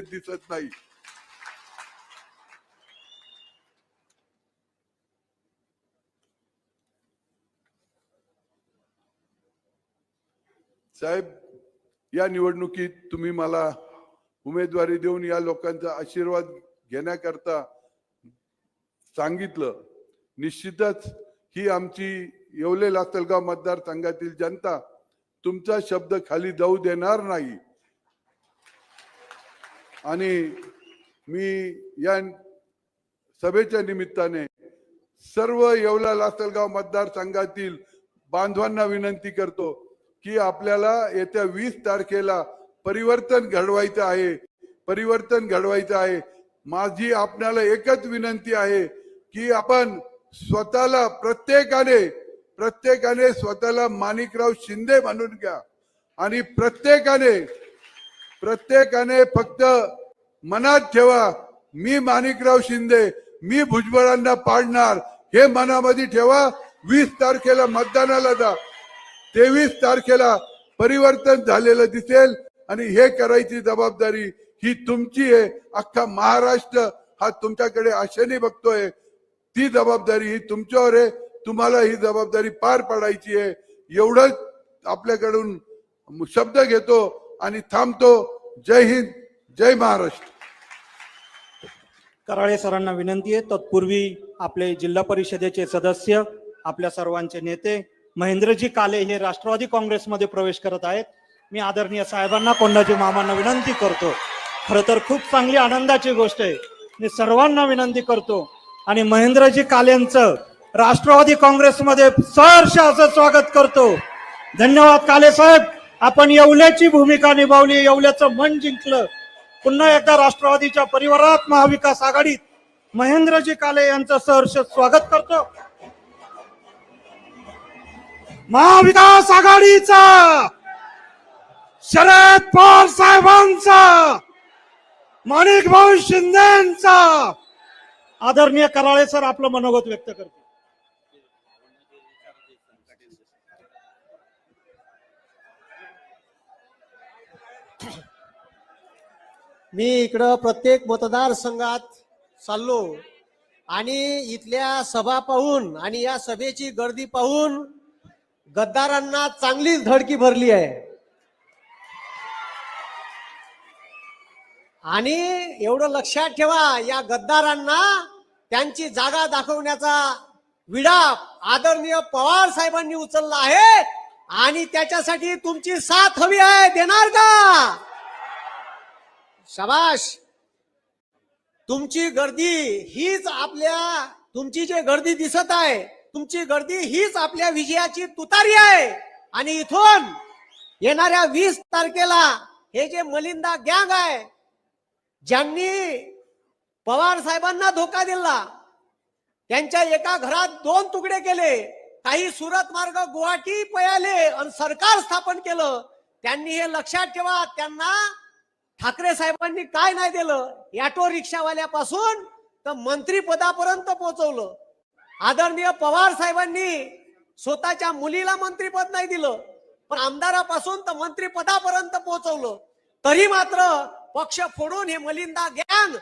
चित्रित दिसत नाही. साहेब या निवडणुकीत तुम्ही मला उमेदवारी देऊन या लोकांचा आशीर्वाद घेण्याकरता सांगितलं. निश्चितच ही आमची येवले लासलगाव मतदारसंघातील जनता तुमचा शब्द खाली जाऊ देणार नाही. आणि मी या सभेच्या निमित्ताने सर्व येवला लासलगाव मतदारसंघातील बांधवांना विनंती करतो की आपल्याला येत्या वीस तारखेला परिवर्तन घडवायचं आहे परिवर्तन घडवायचं आहे. माझी आपल्याला एकच विनंती आहे की आपण स्वतःला प्रत्येकाने प्रत्येकाने स्वतःला माणिकराव शिंदे म्हणून घ्या आणि प्रत्येकाने प्रत्येकाने फक्त मनात ठेवा मी माणिकराव शिंदे मी भुजबळांना पाडणार हे मनामध्ये ठेवा. वीस तारखेला मतदानाला जा. तेवीस तारखेला परिवर्तन झालेलं दिसेल आणि हे करायची जबाबदारी ही तुमची आहे. अख्खा महाराष्ट्र हा तुमच्याकडे आशेने बघतोय. ती जबाबदारी ही तुमच्यावर आहे. तुम्हाला ही जबाबदारी पार पाडायची आहे. एवढंच आपल्याकडून शब्द घेतो. आणि थांबतो. जय हिंद जय महाराष्ट्र. कराळे सरांना विनंती आहे तत्पूर्वी आपले जिल्हा परिषदेचे सदस्य आपल्या सर्वांचे नेते महेंद्रजी काले हे राष्ट्रवादी काँग्रेसमध्ये प्रवेश करत आहेत. मी आदरणीय साहेबांना कोंडाजी मामांना विनंती करतो. खर तर खूप चांगली आनंदाची गोष्ट आहे. मी सर्वांना विनंती करतो. आणि महेंद्रजी कालेंचं राष्ट्रवादी काँग्रेसमध्ये सहर्ष असं स्वागत करतो. धन्यवाद काले साहेब. आपण येवल्याची भूमिका निभावली येवल्याचं मन जिंकलं. पुन्हा एकदा राष्ट्रवादीच्या परिवारात महाविकास आघाडीत महेंद्रजी काले यांचं सहर्ष स्वागत करतो. महाविकास आघाडीचा शरद पवार साहेबांचा माणिक भाऊ शिंदेचा. आदरणीय कराळे सर आपलं मनोगत व्यक्त करतो. मी इकडं प्रत्येक मतदारसंघात चाललो आणि इथल्या सभा पाहून आणि या सभेची गर्दी पाहून गद्दारांना चांगलीच धडकी भरली आहे. आणि एवढं लक्षात ठेवा या गद्दारांना त्यांची जागा दाखवण्याचा विडा आदरणीय पवार साहेबांनी उचलला आहे आणि त्याच्यासाठी तुमची साथ हवी आहे देणार का? शबाश. तुमची गर्दी हीच आपल्या तुमची जे गर्दी दिसत आहे तुमची गर्दी हीच आपल्या विजयाची तुतारी आहे. आणि इथून येणाऱ्या वीस तारखेला हे जे मलिंदा गँग आहे ज्यांनी पवार साहेबांना धोका दिला त्यांच्या एका घरात दोन तुकडे केले काही सुरत मार्ग गुवाहाटी पयाले आणि सरकार स्थापन केलं त्यांनी हे लक्षात ठेवा त्यांना ठाकरे साहेबांनी काय नाही दिलं? ऑटो रिक्षावाल्यापासून तर मंत्रीपदापर्यंत पोहोचवलं. आदरणीय पवार साहेबांनी स्वतःच्या मुलीला मंत्रीपद नाही दिलं पण आमदारापासून तर मंत्रीपदापर्यंत पोहोचवलं. तरी मात्र पक्ष फोडून हे मलिंदा ज्ञान